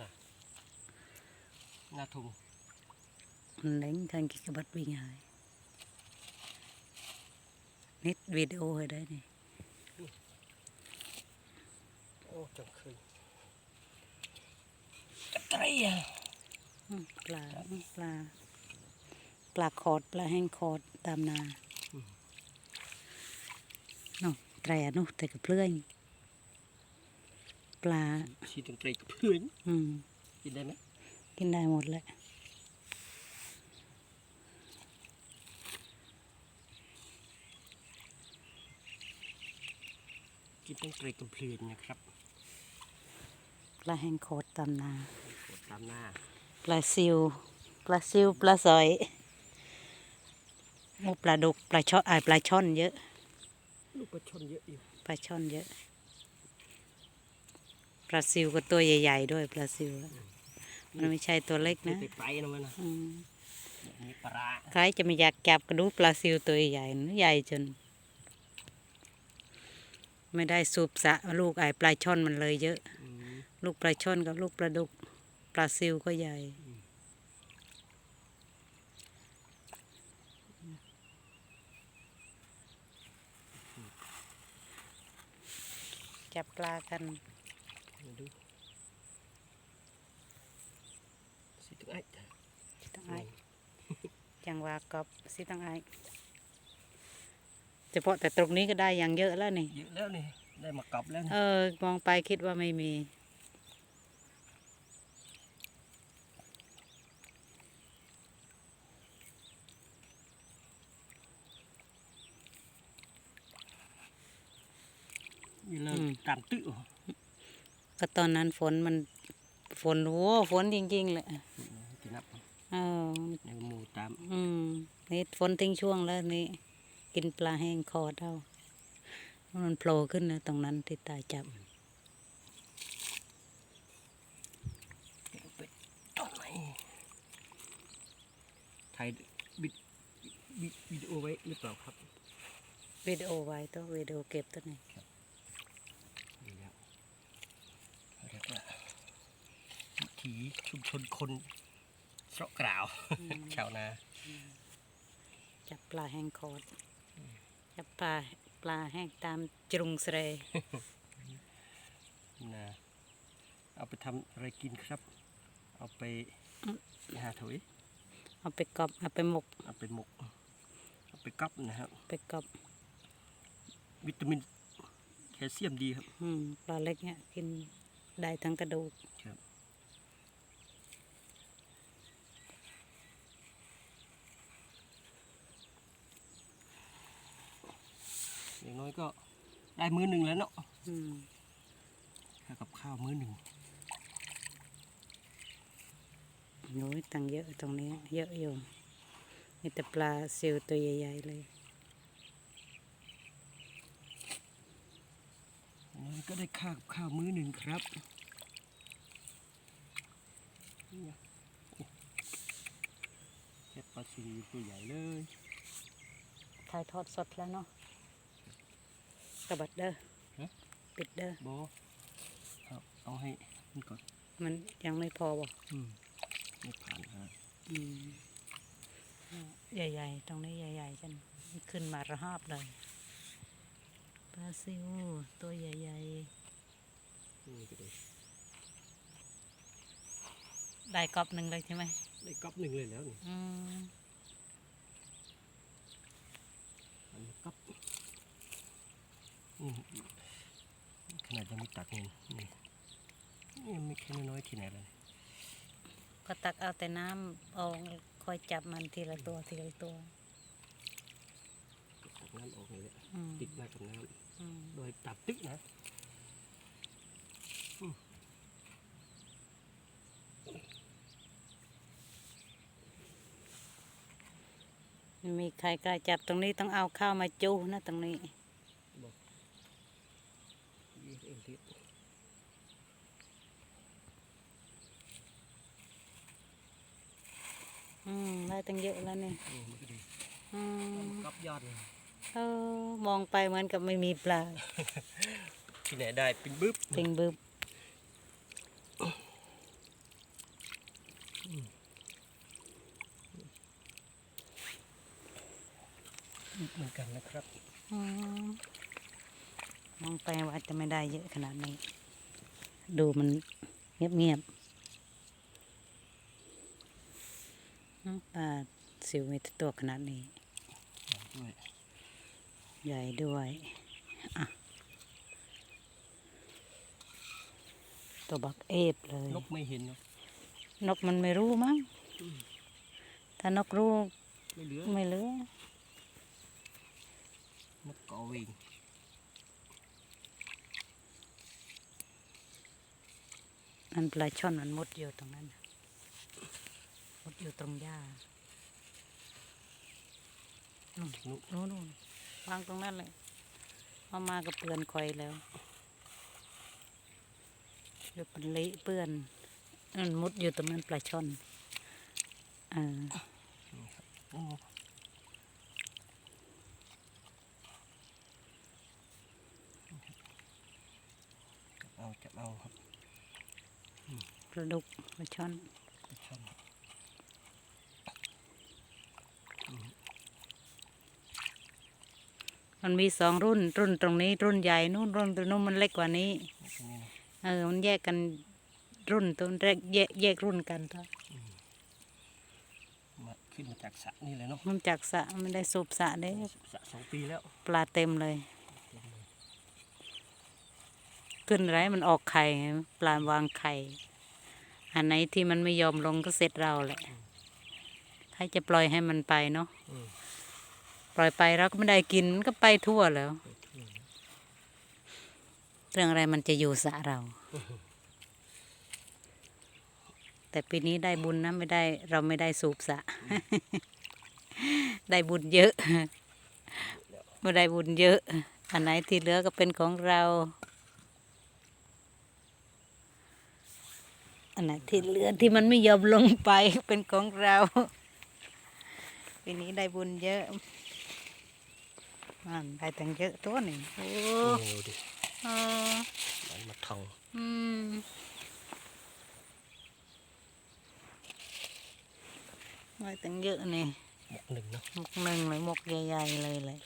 น่ะหน้าทุ่ง mình đánh thành cái bắt bình hải nít video ở đây này โอ้จังคืนกระไตรอะ Ừ, là là là khọt là hang khọt tam nà nó trẻ nó tại cái plươn ปลาชีตังไตรกับเพื่อนอืมกินได้ไหมกินได้หมดแหละกินตังไตรกับเพื่อนนะครับปลาแห้งโคตรตำนากดตามหน้าปลาซิวปลาซิวปลาสอยโอ้ปลาดุกปลาช่อนอ่าปลาช่อนเยอะลูกปลาช่อนเยอะอยู่ปลาช่อนเยอะ ปลาซิวก็ตัวใหญ่ ๆ ด้วยปลาซิวอะมันไม่ใช่ตัวเล็กนี่นะไปไกลนะมันนะอืมมีปลาร้าใครจะไม่อยากจับกระดูกปลาซิวตัวใหญ่นะใหญ่จน ไม่ได้สูบสะลูกไอ้ปลาช่อนมันเลยเยอะ อืมลูกปลาช่อนกับลูกปลาดุกปลาซิวก็ใหญ่ จับปลากันมา ดูสิตังไอ้สิต้องไอายจังหวากอบสิต้องไอายเฉพาะแต่ตรงนี้ก็ได้อย่างเยอะแล้วนี่เยอะแล้วนี่ได้มากรอบแล้วนี่เออมองไปคิดว่าไม่มีนี่เลยอืมตามตื้อ ก็ตอนนั้นฝนมันฝนโว้ฝนจริงๆเลยที่นับเออในหมูตามอืมนี่ฝนทิ้งช่วงแล้วนี่ กินปลาแห้งคอดเอามันโผล่ขึ้นนะตรงนั้นที่ตาจับเป็ดต้นไม้ถ่ายบิดบิดวิดีโอไว้หรือเปล่าครับวิดีโอไว้ตัววิดีโอเก็บตัวนี้นี่ครับเรียกว่าวิ ถีชุมชนคนเสาะกล่าวชาวนาจับปลาแห้งคอดจับปลาปลาแห้งตามจรุงเสรนาเอาไปทำอะไรกินครับ เอาไปหาถุยเอาไปกอบเอาไปหมก เอาไปหมก เอาไปกับนะครับ ไปกอบวิตามินแคลเซียมดีครับอืมปลาเล็กเนี่ยกินได้ทั้งกระดูกครับ อย่างน้อยก็ได้มื้อหนึ่งแล้วเนาะอืมค่ากับข้าวมื้อหนึ่งโอ้ยตังเยอะตรงนี้ เยอะอยู่มีแต่ปลาซิวตัวใหญ่ ๆ เลยอย่างน้อยก็ได้ค่ากับข้าวมื้อหนึ่งครับเนี่ยแค่ปลาซิวตัวใหญ่เลยถ่ายทอดสดแล้วเนาะ กระบัดเด้อฮะ ปิดเด้อ โบเอาเอาให้มันก่อนมันยังไม่พอบ่อืมไม่ผ่านฮะอืมใหญ่ๆ ตรงนี้ใหญ่ๆจันขึ้นมาระหอบเลยปลาซิวตัวใหญ่นี่ก็ได้ๆ ได้กอบหนึ่งเลยใช่ไหมได้ก๊อบหนึ่งเลยแล้วนี่อืมอันนี้ก๊อบ อืมขนาดยังไม่ตักเงินนี่นี่ไม่แค่น้อยๆที่ไหนเลยก็ตักเอาแต่น้ำออกคอยจับมันทีละตัวทีละตัวตักน้ำออกเลยแหละอืมติดมากับน้อืมำโดยตับตึกนะไม่มีใครกล้าจับตรงนี้ต้องเอาข้าวมาจูนะตรงนี้ ยี่เอ็นทิศอืมได้ตั้งเยอะแล้วเนี่ยนี่มันก็ดีอืมก๊อบยอดเลยเออมองไปเหมือนกับไม่มีปลาที่ไหนได้เป็นบึ๊บติงบึบเหมือนกันนะครับ อืม มองไปว่าจะไม่ได้เยอะขนาดนี้ ดูมันเงียบเงียบๆอืมปลาสิวมีตัวขนาดนี้ด้วยใหญ่ด้วยอะตัวบักเอฟเลย นกไม่เห็นเนาะนกมันไม่รู้มั้ง ถ้านกรู้ ไม่เหลือไม่เหลือนกกอเวง อันปลาช่อนมันมุดอยู่ตรงนั้นมุดอยู่ตรงหญ้านู่นนู่นนู่นวางตรงนั้นเลยเอามาก็เปื้อนคอยแล้วเดี๋ยวเป็นเละเปื้อนมันมุดอยู่ตรงนั้นปลาช่อนออโอ้จับเอาจับเอาครับ ปลาดุกปลาช่อนไปช่อนมันมีสองรุ่น รุ่นตรงนี้ รุ่นใหญ่นู่นรุ่นตรงนู้นมันเล็กกว่านี้นี่ตรงนี้นะเออมันแยกกันรุ่นตัวแรกแยกแยกรุ่นกันตัวมาขึ้นมาจากสระนี่เลยเนาะมันจากสระไม่ได้สูบสระเด้สระสองปีแล้ว ปลาเต็มเลย ขึ้นไรมันออกไข่ไงปลาวางไข่ อันไหนที่มันไม่ยอมลงก็เสร็จเราแหละ ถ้าจะปล่อยให้มันไปเนาะอืมปล่อยไปเราก็ไม่ได้กินมันก็ไปทั่วแล้วไปทั่วนะเรื่องอะไรมันจะอยู่สระเรา แต่ปีนี้ได้บุญนะไม่ได้ เราไม่ได้สูบสระได้บุญเยอะไม่ได้บุญเยอะ อันไหนที่เหลือก็เป็นของเรา อันไหนที่เหลือที่มันไม่ยอมลงไปเป็นของเราปีนี้ได้บุญเยอะมันได้ตั้งเยอะตัวนี่โอ้โอ้ดิเออมันมาทองอืมได้ตั้งเยอะนี่หมกหนึ่งเนาะหมกหนึ่งเลยหมกใหญ่ๆเลยเลย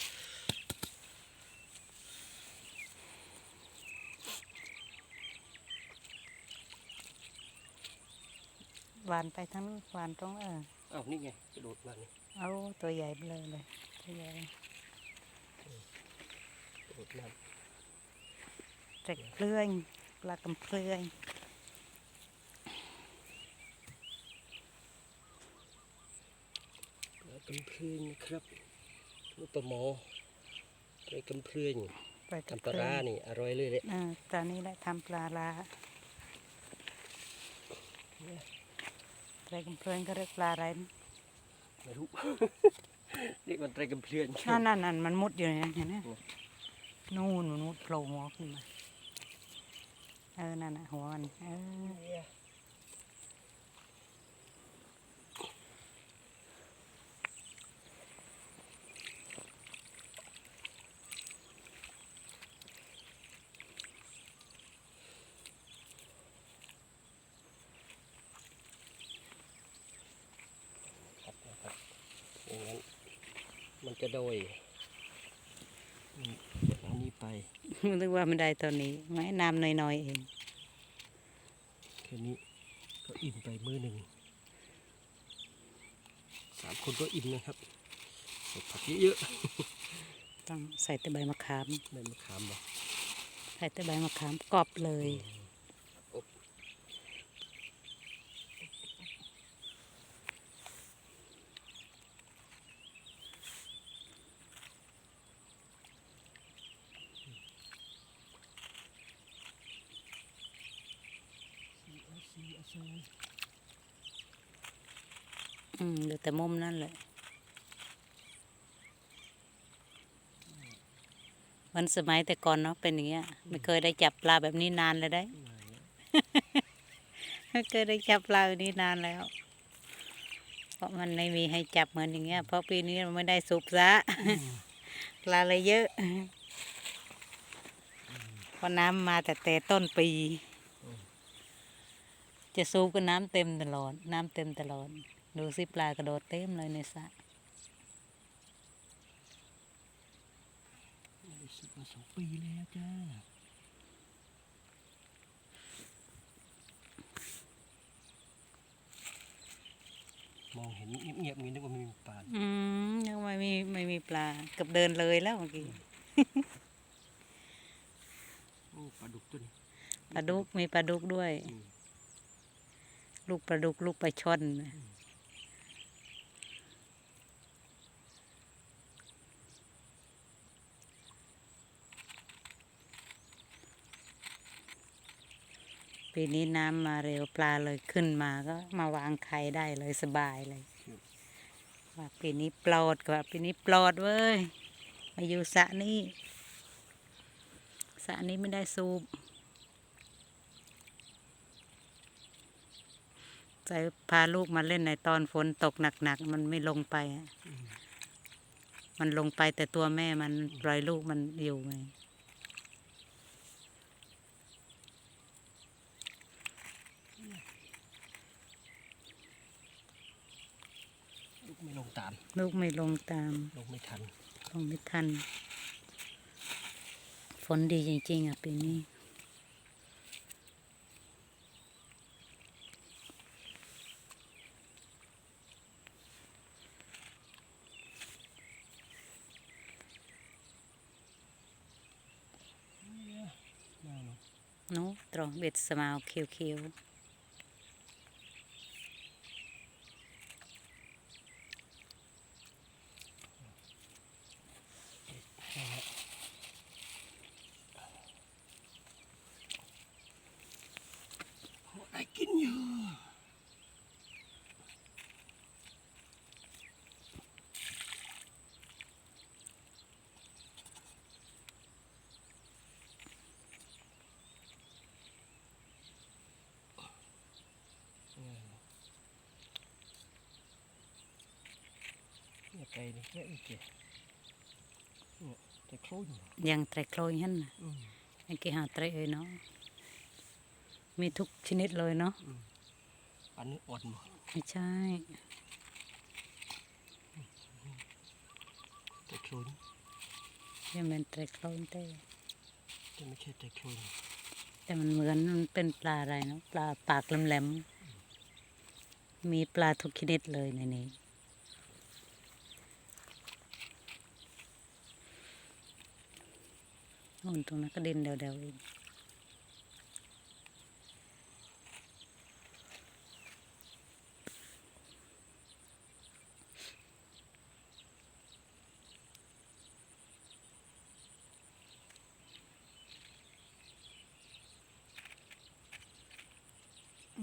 หวานไปทั้งนู้นหวานตรงเอออ้าวนี่ไงกระโดดมานี่เอาตัวใหญ่ไปเลยเลยตัวใหญ่กระโดดมาเจ็กเพลื่อยปลากำเพลื่อยปลากำเพลินนะครับลูกปลาหมอปลากำเพลินปลากำทำเพปลาลื่ร้าอยนี่อร่อยเลยเลยเออตอนนี้แหละทำปลาลาป ลากำเพลื่อยก็เรียกปลาอะไรนะไม่รู้นี่มันปลากำเพลินนั่นนั่นนั่นมันมุดอยู่เนี่ยเห็นไหมนู่นมันมุดโผล่หัวขึ้นมา เออ นั่นน่ะหัวมันเออ ครับนะครับอย่างนั้นมันจะ โดยอืมเอานี้ไปนึกว่าไม่ได้ตัวนี้ไม้น้ำน้อยๆเองแค่นี้ก็อิ่มไปมื้อหนึ่งสามคนก็อิ่มนะครับใส่ผักเยอะต้องใส่แต่ใบมะขามๆใบมะขามบ่ใส่แต่ใบมะขามกรอบเลย อืมเหลือ แต่มุมนั่นแหละวันสมัยแต่ก่อนเนาะเป็นอย่างเงี้ย ไม่เคยได้จับปลาแบบนี้นานเลยได้ไม่เคยได้จับปลาแบบนี้นานแล้ว เพราะมันไม่มีให้จับเหมือนอย่างเงี้ย เพราะปีนี้เราไม่ได้สูบซะปลาเลยเยอะเพราะน้ำมาแต่แต่ต้นปีจะสูบก็น้ำเต็มตลอด น้ำเต็มตลอด ดูสิปลากระโดดเต็มเลยในสระรู้สึกว่าสองปีแล้วจ้ามองเห็นเงียบๆนี้นึกว่าไม่มีปลาอืมยังไม่มีไม่มีปลาเกับเดินเลยแล้วเมื่อกี้โอ้ปลาดุกตัวนี้ปลาดุกมีปลาดุกด้วย อืม ลูกปลาดุกลูกปลาช่อนน่ะ ปีนี้น้ำมาเร็วปลาเลยขึ้นมาก็มาวางไข่ได้เลยสบายเลยว่าปีนี้ปลอดกว่าปีนี้ปลอดเว้ยมาอยู่สะนี้สะนี้ไม่ได้สูบใจพาลูกมาเล่นในตอนฝนตกหนักๆมันไม่ลงไป มันลงไปแต่ตัวแม่มันปล่อยลูกมันอยู่ไง ลูกไม่ลง ตาม ลูกไม่ลงตาม ลงไม่ทัน ลงไม่ทัน ฝนดีจริง ๆ อะปีนี้น่าเนอะหนูตรงเบ็ดสมาวเขียวได้กินอยู่ เนี่ยไก่นี่แค่อีกเจเนี่ยแต่โคลนๆยังไตรโคลยหันน่ะอืมไอ้กี่หาไตรเอ้ยเนาะมีทุกชนิดเลยเนาะอันนี้อ่อนหมดไม่ใช่แต่โคลนยังเป็นไตรโคลยแต่แต่ไม่ใช่แต่โคลนแต่มันเหมือนมันเป็นปลาอะไรเนาะปลาปากแหลมๆมีปลาทุกชนิดเลยในนี้ โน่นตรงนั้นก็ดินเดวๆเอง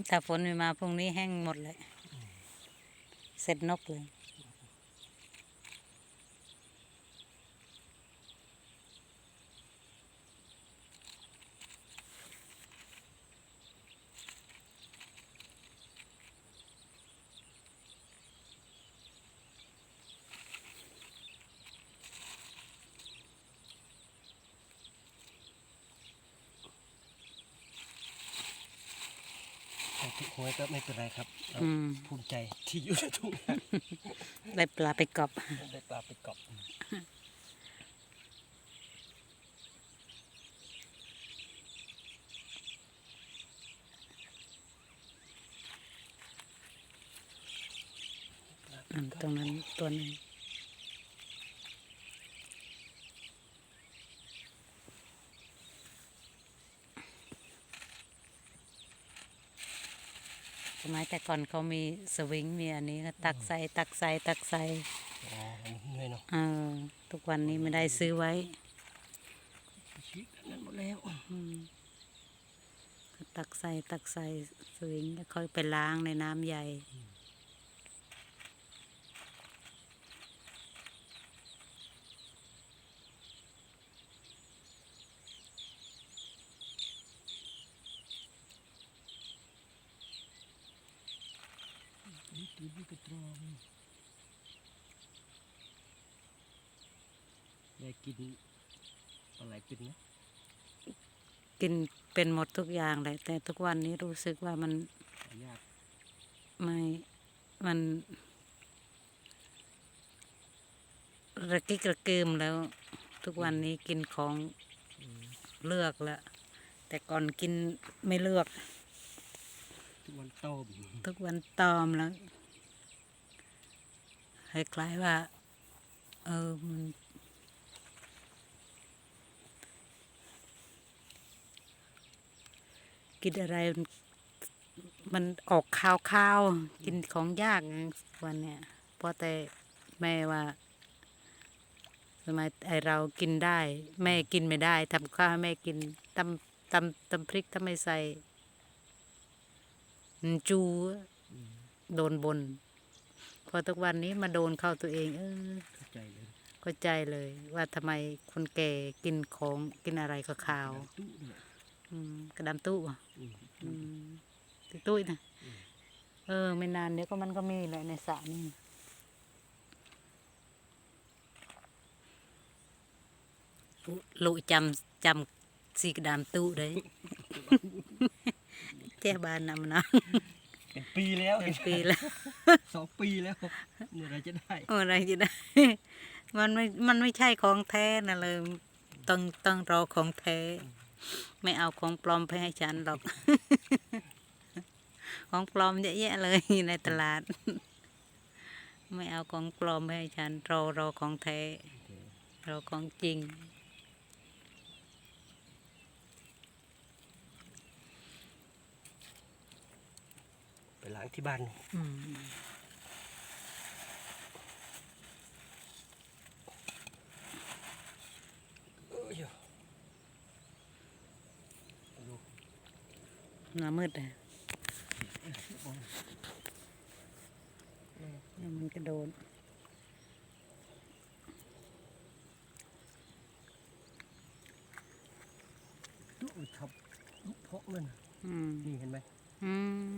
ถ้าฝนไม่มาพรุ่งนี้แห้งหมดเลย เสร็จนกเลย แต่ ทุกหวยก็ไม่เป็นไรครับเราอืม ภูมิใจที่อยู่ในทุ่งนาได้ปลาไปกรอบได้ปลาไปเกาะอืมตรงนั้นตัวหนึง มัยแต่ก่อนเขามีสวิงมีอันนี้ก็ตักใส่ตักใส่ตักใส่อ๋อมันเหนื่อยเนาะเออทุกวันนี้ไม่ได้ซื้อไว้ชีวิตนั้นหมดแล้วอืมก็ตักใส่ตักใส่สวิงแล้วค่อยไปล้างในน้ำใหญ่ นี่ตื่นนี่กระตรองได้กินอะไรเป็นนะกินเป็นหมดทุกอย่างเลยแต่ทุกวันนี้รู้สึกว่ามันยากไม่มันระกิกระเกิมแล้ว ทุกวันนี้กินของอืมเลือกแล้วแต่ก่อนกินไม่เลือก ทุกวันต้มทุกวันตอมแล้ว คล้ายๆว่า เออมันกินอะไร มันออกข้าวข้าวๆกินของยากวันเนี้ยเพราะแต่แม่ว่าสมัยไอเรากินได้ แม่กินไม่ได้ทำข้าวให้แม่กินตำตำตำพริกถ้าไม่ใส่จูโดนบน พอทุกวันนี้มาโดนเข้าตัวเอง เออเข้าใจเลยเข้าใจเลย ว่าทำไมคนแก่กินของกินอะไรก็ขาวตู้เนี่ยๆอืมกระดำตู้อะอืมอืมตุ้ยตุ้ยนะเออ ไม่นานเดี๋ยวก็มันก็มีแหละในสระนี่ลูกจำจำสีกระดามตู้ได้ แจ้บ้านนำนะ เป็นปีแล้วเป็นปีแล้วสองปีแล้วเมื่อไหรจะได้อะไรจะได้ มันไม่มันไม่ใช่ของแท้นะเลยต้องต้องรอของแท้ ไม่เอาของปลอมไปให้ฉันหรอก ของปลอมเยอะแยะเลยในตลาด ไม่เอาของปลอมไปให้ฉันรอรอของแท้รอของจริง ล้างที่บ้านอืมเอ้ยดูหน้ามืดอะแล้วมันกระโดด ตู้ชอบลูกเพาะมัน อืม นี่เห็นไหม อืม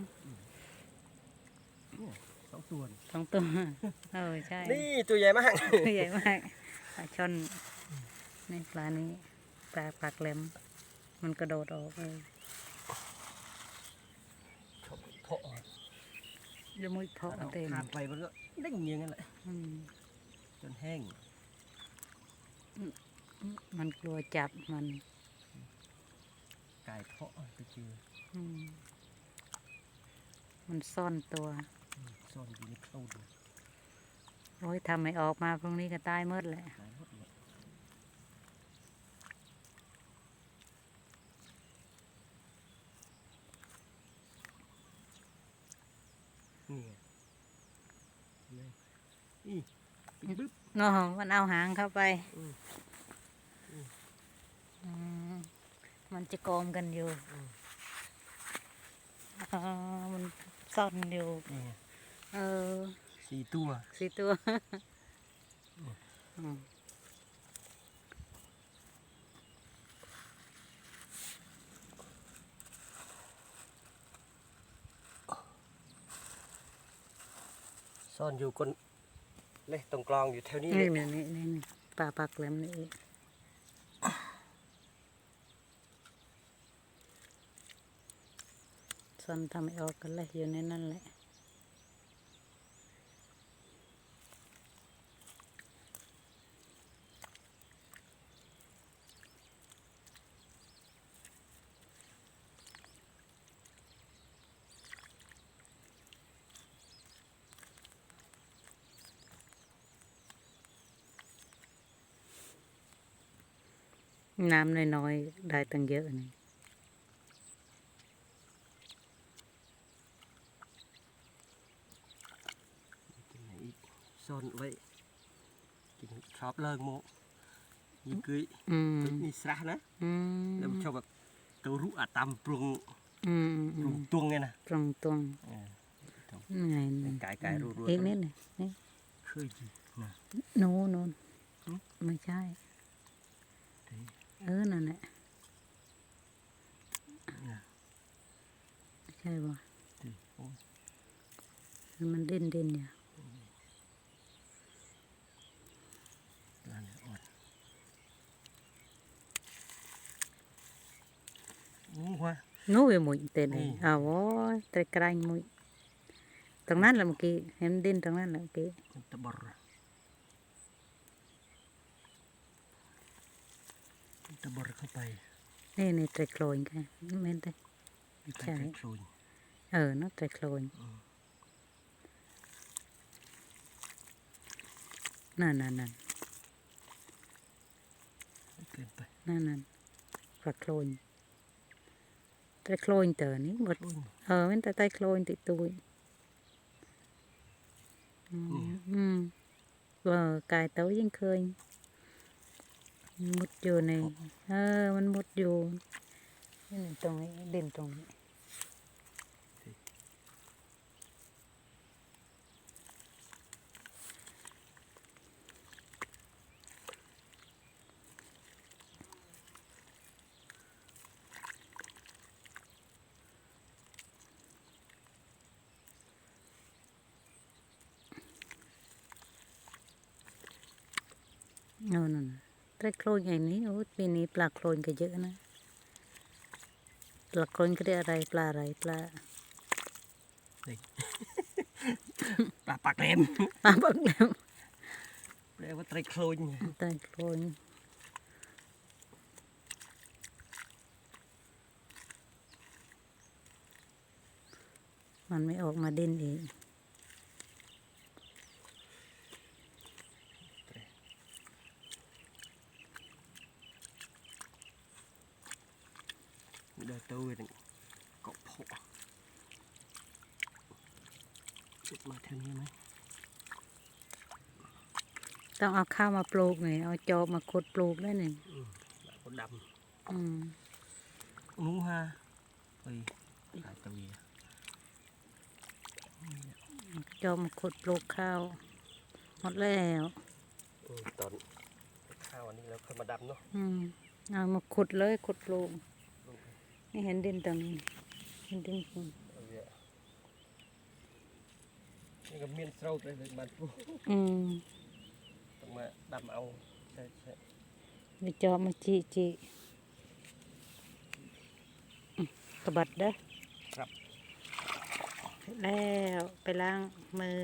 เนี่ยสอง ตัวนี่สองตัวเออใช่นี่ตัวใหญ่มาก ตัวใหญ่มากปลาช่อนในปลานี้ปลาปากแหลมมันกระโดดออกเออชอบเพาะยมุยเพาะเราเต็มขาดไปมันก็เด้งอย่างนั้นแหละอืมจนแห้ง มันกลัวจับมันกายเพาะไปเจออืมมันซ่อนตัว ซ่อนอยู่ในโคลนโอ้ยทำไม่ออกมาพรุ่งนี้ก็ตายหมดแหละหายหมดเลยนี่ไงนี่นี่ปิ๊บปึ๊บโอ้โหมันเอาหางเข้าไปอืมอืม อืมมันจะกอมกันอยู่อืมอ๋อมันซ่อนอยู่นี่ไง เออสี่ตัวสี่ตัวอืมซ่อนอยู่ก้นเลยตรงกลองอยู่แถวนี้นี่เลยนี่นี่นี่ปลาปากแหลมนี่ซ่อนทำไม่ออกกันเลยอยู่ในนั่นแหละ น้ำน้อยๆได้ตั้งเยอะนี่ที่ไหนอีกซ่อนไว้กินชอบเลิกโมนี่คืออืมนี่สระนะอืมแล้วชอบแบบตัวรู้อะตำปรุงอืมอืปรุมงตวงไงนะตรงตรงเออไงนี่ไก่ไก่รัวๆอีกนิดหนึ่งนี่เคยกินนะโน่นโน่นหืมไม่ใช่ เออ นั่นแหละนะใช่ป่ะที่โอ้ยมันเด่นเด่นๆอยู่นั่นอ่อนโอ้โหนู้ไปหมุยเต็นเลนี่ยอ้าวโว้ยตะไคร้หมุยตรงนั้นแหละเมื่อกี้เห็นดินตรงนั้นแหละเมื่อกี้มันตะบอรมัน ตะบอรเข้าไปนี่นี่ตะโคลนกันเม่นเต้มีใครใช่ใครโคลนเออเนาะตะโคลนอืมนั่นนั่นนั่นไม่เกินไปนั่นนั่นปลาโคลนตะโคลนเตอนี่หมดโอ้ยเออมันแต่ตะโคลนติดตุยอืมอืมเออกายเต้ายังเคย มุดอยู่ใน เออ มันมุดอยู่นี่ตรงนี้ดินตรงนี้ โน่นน ปลาโคลนอย่างนี้โอ้ยปีนี้ปลาโคลนก็เยอะนะปลาโคลนก็เรียกอะไรปลาอะไรปลาปลาปากแหลมปลาบักแล้วแปลว่าไตรโคลนปลาโคลนมันไม่ออกมาดิ้นอีก เดินตัวนึงเกาะโผล่จุดมาเท่านี้ไหมต้องเอาข้าวมาปลูกหน่อยเอาจอบมาขุดปลูกได้หนึ่งอืมแบบคนดอืมำนู้ฮะเฮ้ยหายตะเวียจอบมาขุดปลูกข้าวหมดแล้วอืมตอนข้าวอันนี้แล้วค่อยมาดำเนาะอืมเอามาขุดเลยขุดปลูก นี่เห็นดินตรงนี้เห็นดินตรงนี้ตะเวียนี่ก็เมียนเศร้าเลยเลยมันปุ๊บอืมต้องมาดำเอาใช่ใช่ไปจอบมาจีจีอืมกระบัดเด้อครับเสร็จแล้วไปล้างมือ